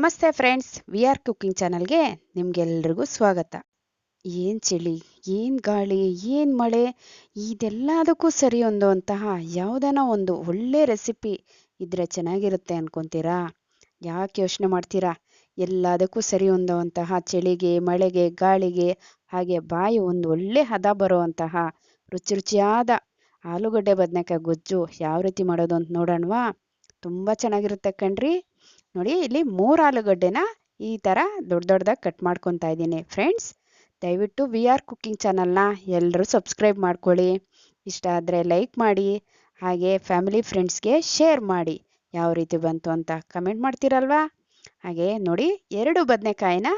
ನಮಸ್ತೆ friends, V R cooking ಚಾನಲ್ಗೆ ನಿಮಗೆಲ್ರಿಗೂ ಸ್ವಾಗತ. ಏನು ಚಳಿ, ಏನು ಗಾಳಿ, ಏನು ಮಳೆ, ಇದೆಲ್ಲದಕ್ಕೂ ಸರಿ ಹೊಂದುವಂತಹ ಯಾವುದನ ಒಂದು ಒಳ್ಳೆ ರೆಸಿಪಿ ಇದ್ರೆ ಚೆನ್ನಾಗಿರುತ್ತೆ ಅನ್ಕೊಂತೀರಾ? ಯಾಕೆ ಯೋಚನೆ ಮಾಡ್ತೀರಾ? ಎಲ್ಲದಕ್ಕೂ ಸರಿ ಹೊಂದುವಂತಹ ಚಳಿಗೆ, ಮಳೆಗೆ, ಗಾಳಿಗೆ, ಹಾಗೆ ಬಾಯಿ ಒಂದು ಒಳ್ಳೆ ಹದ ಬರುವಂತಹ ರುಚಿ ರುಚಿಯಾದ ಆಲೂಗಡ್ಡೆ ಬದನೆಕಾಯಿ ಗೊಜ್ಜು ಯಾವ ರೀತಿ ಮಾಡೋದು ಅಂತ ನೋಡೋಣವಾ? ತುಂಬ ಚೆನ್ನಾಗಿರುತ್ತೆ ಕಣ್ರಿ. ನೋಡಿ, ಇಲ್ಲಿ ಮೂರು ಆಲೂಗಡ್ಡೆನ ಈ ಥರ ದೊಡ್ಡ ದೊಡ್ಡದಾಗಿ ಕಟ್ ಮಾಡ್ಕೊತಾ ಇದ್ದೀನಿ. ಫ್ರೆಂಡ್ಸ್ ದಯವಿಟ್ಟು ವಿ ಆರ್ ಕುಕ್ಕಿಂಗ್ ಚಾನಲ್ನ ಎಲ್ಲರೂ ಸಬ್ಸ್ಕ್ರೈಬ್ ಮಾಡ್ಕೊಳ್ಳಿ. ಇಷ್ಟ ಆದರೆ ಲೈಕ್ ಮಾಡಿ, ಹಾಗೆ ಫ್ಯಾಮಿಲಿ ಫ್ರೆಂಡ್ಸ್ಗೆ ಶೇರ್ ಮಾಡಿ ಯಾವ ರೀತಿ ಬಂತು ಅಂತ ಕಮೆಂಟ್ ಮಾಡ್ತೀರಲ್ವಾ? ಹಾಗೆ ನೋಡಿ, ಎರಡು ಬದನೆಕಾಯಿನ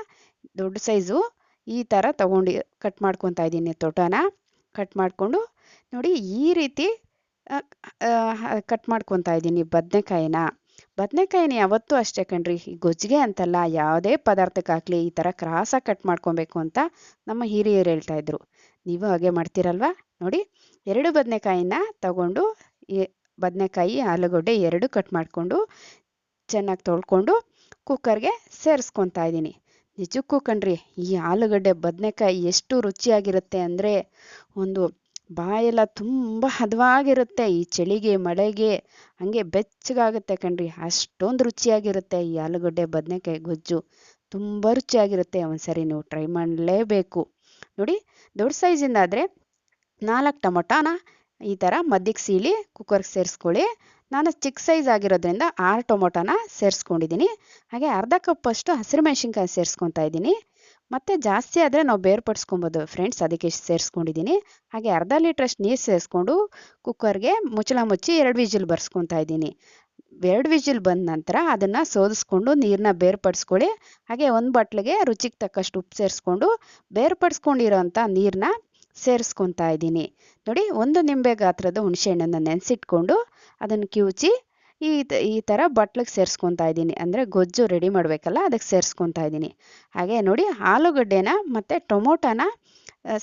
ದೊಡ್ಡ ಸೈಜು ಈ ಥರ ತಗೊಂಡು ಕಟ್ ಮಾಡ್ಕೊತಾ ಇದ್ದೀನಿ ತೋಟನ. ಕಟ್ ಮಾಡಿಕೊಂಡು ನೋಡಿ ಈ ರೀತಿ ಕಟ್ ಮಾಡ್ಕೊತಾ ಇದ್ದೀನಿ ಬದನೆಕಾಯಿನ. ಬದನೆಕಾಯಿನ ಯಾವತ್ತೂ ಅಷ್ಟೇ ಕಣ್ರಿ. ಈ ಗೊಜ್ಜಿಗೆ ಅಂತಲ್ಲ ಯಾವುದೇ ಪದಾರ್ಥಕ್ಕಾಗಲಿ ಈ ಥರ ಕ್ರಾಸಾಗಿ ಕಟ್ ಮಾಡ್ಕೊಬೇಕು ಅಂತ ನಮ್ಮ ಹಿರಿಯರು ಹೇಳ್ತಾ ಇದ್ರು. ನೀವು ಹಾಗೆ ಮಾಡ್ತೀರಲ್ವಾ? ನೋಡಿ, ಎರಡು ಬದನೆಕಾಯಿನ ತಗೊಂಡು ಬದನೆಕಾಯಿ, ಆಲೂಗಡ್ಡೆ ಎರಡು ಕಟ್ ಮಾಡಿಕೊಂಡು, ಚೆನ್ನಾಗಿ ತೊಳ್ಕೊಂಡು ಕುಕ್ಕರ್ಗೆ ಸೇರಿಸ್ಕೊತಾ ಇದ್ದೀನಿ. ನಿಜಕ್ಕೂ ಕಣ್ರಿ, ಈ ಆಲೂಗಡ್ಡೆ ಬದನೆಕಾಯಿ ಎಷ್ಟು ರುಚಿಯಾಗಿರುತ್ತೆ ಅಂದರೆ ಒಂದು ಬಾಯೆಲ್ಲ ತುಂಬ ಹದವಾಗಿರುತ್ತೆ, ಈ ಚಳಿಗೆ, ಮಳೆಗೆ, ಹಂಗೆ ಬೆಚ್ಚಗಾಗುತ್ತೆ ಕಣ್ರಿ. ಅಷ್ಟೊಂದು ರುಚಿಯಾಗಿರುತ್ತೆ ಈ ಆಲೂಗಡ್ಡೆ, ಬದನೆಕಾಯಿ, ಗೊಜ್ಜು. ತುಂಬ ರುಚಿಯಾಗಿರುತ್ತೆ, ಒಂದ್ಸರಿ ನೀವು ಟ್ರೈ ಮಾಡಲೇಬೇಕು. ನೋಡಿ, ದೊಡ್ಡ ಸೈಜಿಂದ ಆದರೆ ನಾಲ್ಕು ಟೊಮೊಟೊನ ಈ ಥರ ಮಧ್ಯಕ್ಕೆ ಸೀಳಿ ಕುಕ್ಕರ್ಗೆ ಸೇರಿಸ್ಕೊಳ್ಳಿ. ನಾನು ಚಿಕ್ಕ ಸೈಜ್ ಆಗಿರೋದ್ರಿಂದ ಆರು ಟೊಮೊಟೊನ ಸೇರಿಸ್ಕೊಂಡಿದ್ದೀನಿ ಹಾಗೆ ಅರ್ಧ ಕಪ್ಪಷ್ಟು ಹಸಿರು ಮೆಣಸಿನ್ಕಾಯಿ ಸೇರಿಸ್ಕೊತಾ ಇದ್ದೀನಿ ಮತ್ತು ಜಾಸ್ತಿ ಆದರೆ ನಾವು ಬೇರ್ಪಡಿಸ್ಕೊಬೋದು. ಫ್ರೆಂಡ್ಸ್ ಅದಕ್ಕೆ ಸೇರಿಸ್ಕೊಂಡಿದ್ದೀನಿ ಹಾಗೆ ಅರ್ಧ ಲೀಟ್ರಷ್ಟು ನೀರು ಸೇರಿಸ್ಕೊಂಡು ಕುಕ್ಕರ್ಗೆ ಮುಚ್ಚಳ ಮುಚ್ಚಿ ಎರಡು ವಿಜಿಲ್ ಬರ್ಸ್ಕೊತಾ ಇದ್ದೀನಿ. ಎರಡು ವಿಜಿಲ್ ಬಂದ ನಂತರ ಅದನ್ನು ಸೋದಿಸ್ಕೊಂಡು ನೀರನ್ನ ಬೇರ್ಪಡಿಸ್ಕೊಳ್ಳಿ. ಹಾಗೆ ಒಂದು ಬಟ್ಲಿಗೆ ರುಚಿಗೆ ತಕ್ಕಷ್ಟು ಉಪ್ಪು ಸೇರಿಸ್ಕೊಂಡು ಬೇರ್ಪಡಿಸ್ಕೊಂಡಿರೋಂಥ ನೀರನ್ನ ಸೇರಿಸ್ಕೊತಾ ಇದ್ದೀನಿ. ನೋಡಿ, ಒಂದು ನಿಂಬೆ ಗಾತ್ರದ ಹುಣಸೆಹಣ್ಣನ್ನು ನೆನೆಸಿಟ್ಕೊಂಡು ಅದನ್ನು ಕಿವುಚಿ ಈ ಈ ಥರ ಬಟ್ಲಿಗೆ ಸೇರಿಸ್ಕೊತಾ ಇದ್ದೀನಿ. ಅಂದರೆ ಗೊಜ್ಜು ರೆಡಿ ಮಾಡಬೇಕಲ್ಲ ಅದಕ್ಕೆ ಸೇರಿಸ್ಕೊತಾ ಇದ್ದೀನಿ. ಹಾಗೆ ನೋಡಿ, ಆಲೂಗಡ್ಡೆನ ಮತ್ತು ಟೊಮೊಟೊನ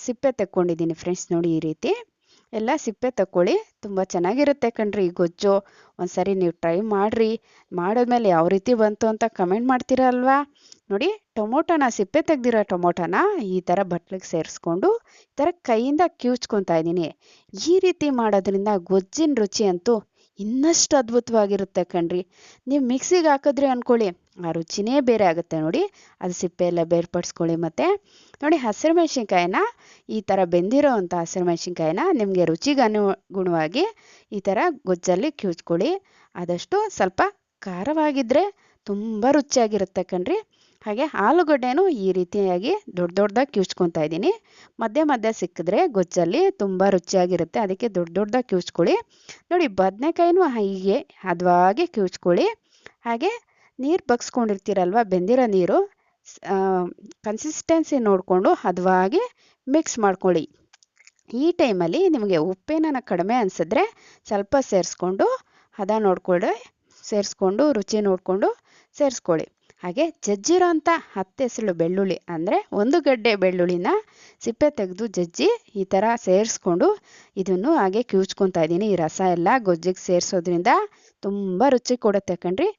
ಸಿಪ್ಪೆ ತೆಕ್ಕೊಂಡಿದ್ದೀನಿ ಫ್ರೆಂಡ್ಸ್ ನೋಡಿ ಈ ರೀತಿ. ಎಲ್ಲ ಸಿಪ್ಪೆ ತಕ್ಕೊಳ್ಳಿ, ತುಂಬ ಚೆನ್ನಾಗಿರುತ್ತೆ ಕಣ್ರಿ ಈ ಗೊಜ್ಜು. ಒಂದ್ಸರಿ ನೀವು ಟ್ರೈ ಮಾಡಿರಿ. ಮಾಡಿದ್ಮೇಲೆ ಯಾವ ರೀತಿ ಬಂತು ಅಂತ ಕಮೆಂಟ್ ಮಾಡ್ತೀರಾ ಅಲ್ವಾ? ನೋಡಿ, ಟೊಮೊಟೊನ, ಸಿಪ್ಪೆ ತೆಗ್ದಿರೋ ಟೊಮೊಟೊನ ಈ ಥರ ಬಟ್ಲಿಗೆ ಸೇರಿಸ್ಕೊಂಡು, ಈ ಥರ ಕೈಯಿಂದ ಕಿವುಚ್ಕೊತಾ ಇದ್ದೀನಿ. ಈ ರೀತಿ ಮಾಡೋದ್ರಿಂದ ಗೊಜ್ಜಿನ ರುಚಿ ಅಂತೂ ಇನ್ನಷ್ಟು ಅದ್ಭುತವಾಗಿರುತ್ತೆ ಕಣ್ರಿ. ನೀವು ಮಿಕ್ಸಿಗೆ ಹಾಕಿದ್ರಿ ಅಂದ್ಕೊಳ್ಳಿ ಆ ರುಚಿನೇ ಬೇರೆ ಆಗುತ್ತೆ ನೋಡಿ. ಅದು ಸಿಪ್ಪೆ ಎಲ್ಲ ಬೇರ್ಪಡಿಸ್ಕೊಳ್ಳಿ ಮತ್ತೆ. ನೋಡಿ, ಹಸಿರು ಮೆಣಸಿನ್ಕಾಯಿನ, ಈ ಥರ ಬೆಂದಿರೋ ಅಂಥ ಹಸಿರು ಮೆಣಸಿನ್ಕಾಯಿನ ನಿಮಗೆ ರುಚಿಗೆ ಅನುಗುಣವಾಗಿ ಈ ಥರ ಗೊಜ್ಜಲ್ಲಿ ಕಿವುಚ್ಕೊಳ್ಳಿ. ಆದಷ್ಟು ಸ್ವಲ್ಪ ಖಾರವಾಗಿದ್ದರೆ ತುಂಬ ರುಚಿಯಾಗಿರುತ್ತೆ ಕಣ್ರಿ. ಹಾಗೆ ಆಲೂಗಡ್ಡೆನೂ ಈ ರೀತಿಯಾಗಿ ದೊಡ್ಡ ದೊಡ್ಡದಾಗಿ ಕಿವುಚ್ಕೊತಾ ಇದ್ದೀನಿ. ಮಧ್ಯೆ ಮಧ್ಯೆ ಸಿಕ್ಕಿದ್ರೆ ಗೊಜ್ಜಲ್ಲಿ ತುಂಬ ರುಚಿಯಾಗಿರುತ್ತೆ. ಅದಕ್ಕೆ ದೊಡ್ಡ ದೊಡ್ಡದಾಗಿ ಕಿವುಚ್ಕೊಳ್ಳಿ. ನೋಡಿ, ಬದನೆಕಾಯಿನೂ ಹೀಗೆ ಹದವಾಗಿ ಕಿವುಚ್ಕೊಳ್ಳಿ. ಹಾಗೆ ನೀರು ಬಗ್ಸ್ಕೊಂಡಿರ್ತೀರಲ್ವ, ಬೆಂದಿರೋ ನೀರು ಕನ್ಸಿಸ್ಟೆನ್ಸಿ ನೋಡಿಕೊಂಡು ಹದವಾಗಿ ಮಿಕ್ಸ್ ಮಾಡ್ಕೊಳ್ಳಿ. ಈ ಟೈಮಲ್ಲಿ ನಿಮಗೆ ಉಪ್ಪೇನ ಕಡಿಮೆ ಅನಿಸಿದ್ರೆ ಸ್ವಲ್ಪ ಸೇರಿಸ್ಕೊಂಡು ಹದ ನೋಡ್ಕೊಳ್ಳಿ, ಸೇರಿಸ್ಕೊಂಡು ರುಚಿ ನೋಡಿಕೊಂಡು ಸೇರಿಸ್ಕೊಳ್ಳಿ. ಹಾಗೆ ಜಜ್ಜಿರೋ ಅಂಥ ಹತ್ತು ಎಸಳು ಬೆಳ್ಳುಳ್ಳಿ ಅಂದರೆ ಒಂದು ಗಡ್ಡೆ ಬೆಳ್ಳುಳ್ಳಿನ ಸಿಪ್ಪೆ ತೆಗೆದು ಜಜ್ಜಿ ಈ ಥರ ಸೇರಿಸ್ಕೊಂಡು ಇದನ್ನು ಹಾಗೆ ಕಿವುಚ್ಕೊತಾ ಇದ್ದೀನಿ. ಈ ರಸ ಎಲ್ಲ ಗೊಜ್ಜಿಗೆ ಸೇರಿಸೋದ್ರಿಂದ ತುಂಬ ರುಚಿ ಕೊಡುತ್ತೆ ಕಣ್ರಿ.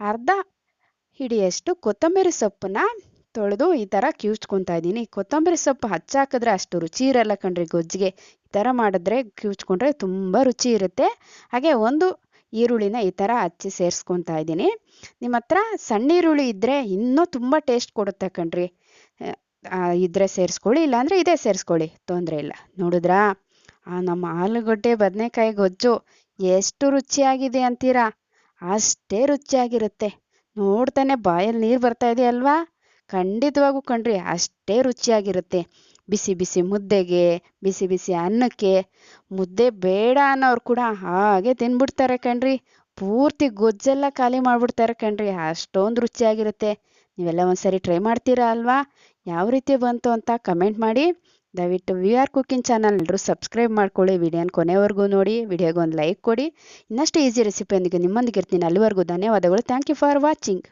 ಅರ್ಧ ಹಿಡಿಯಷ್ಟು ಕೊತ್ತಂಬರಿ ಸೊಪ್ಪನ್ನ ತೊಳೆದು ಈ ಥರ ಕಿವುಚ್ಕೊತಾ ಇದ್ದೀನಿ. ಕೊತ್ತಂಬರಿ ಸೊಪ್ಪು ಹಚ್ಚಾಕಿದ್ರೆ ಅಷ್ಟು ರುಚಿ ಇರಲ್ಲ ಕಣ್ರಿ ಗೊಜ್ಜಿಗೆ. ಈ ಥರ ಮಾಡಿದ್ರೆ ಕಿವುಚ್ಕೊಂಡ್ರೆ ತುಂಬ ರುಚಿ ಇರುತ್ತೆ. ಹಾಗೆ ಒಂದು ಈರುಳ್ಳಿನ ಈ ಥರ ಹಚ್ಚಿ ಸೇರಿಸ್ಕೊತಾ ಇದ್ದೀನಿ. ನಿಮ್ಮ ಹತ್ರ ಸಣ್ಣ ಈರುಳ್ಳಿ ಇದ್ದರೆ ಇನ್ನೂ ತುಂಬ ಟೇಸ್ಟ್ ಕೊಡುತ್ತೆ ಕಣ್ರಿ. ಇದ್ರೆ ಸೇರಿಸ್ಕೊಳ್ಳಿ, ಇಲ್ಲಾಂದರೆ ಇದೇ ಸೇರಿಸ್ಕೊಳ್ಳಿ, ತೊಂದರೆ ಇಲ್ಲ. ನೋಡಿದ್ರಾ? ನಮ್ಮ ಆಲೂಗಡ್ಡೆ ಬದನೆಕಾಯಿ ಗೊಜ್ಜು ಎಷ್ಟು ರುಚಿಯಾಗಿದೆ ಅಂತೀರಾ? ಅಷ್ಟೇ ರುಚಿಯಾಗಿರುತ್ತೆ. ನೋಡ್ತಾನೆ ಬಾಯಲ್ಲಿ ನೀರು ಬರ್ತಾ ಇದೆ ಅಲ್ವಾ ಖಂಡಿತವಾಗೂ ಕಣ್ರಿ, ಅಷ್ಟೇ ರುಚಿಯಾಗಿರುತ್ತೆ. ಬಿಸಿ ಬಿಸಿ ಮುದ್ದೆಗೆ, ಬಿಸಿ ಬಿಸಿ ಅನ್ನಕ್ಕೆ, ಮುದ್ದೆ ಬೇಡ ಅನ್ನೋರು ಕೂಡ ಹಾಗೆ ತಿನ್ಬಿಡ್ತಾರೆ ಕಣ್ರಿ. ಪೂರ್ತಿ ಗೊಜ್ಜೆಲ್ಲ ಖಾಲಿ ಮಾಡಿಬಿಡ್ತಾರೆ ಕಣ್ರಿ. ಅಷ್ಟೊಂದು ರುಚಿಯಾಗಿರುತ್ತೆ. ನೀವೆಲ್ಲ ಒಂದ್ಸರಿ ಟ್ರೈ ಮಾಡ್ತೀರಾ ಅಲ್ವಾ? ಯಾವ ರೀತಿ ಬಂತು ಅಂತ ಕಮೆಂಟ್ ಮಾಡಿ. ದಯವಿಟ್ಟು ವಿ ಆರ್ ಕುಕ್ಕಿಂಗ್ ಚಾನಲ್ ಎಲ್ಲರೂ ಸಬ್ಸ್ಕ್ರೈಬ್ ಮಾಡ್ಕೊಳ್ಳಿ. ವಿಡಿಯೋನ ಕೊನೆವರೆಗೂ ನೋಡಿ. ವಿಡಿಯೋಗೆ ಒಂದು ಲೈಕ್ ಕೊಡಿ. ಇನ್ನಷ್ಟು ಈಸಿ ರೆಸಿಪಿಯೊಂದಿಗೆ ನಿಮ್ಮೊಂದಿಗೆ ಇರ್ತೀನಿ ಅಲ್ಲಿವರೆಗೂ ಧನ್ಯವಾದಗಳು. Thank you for watching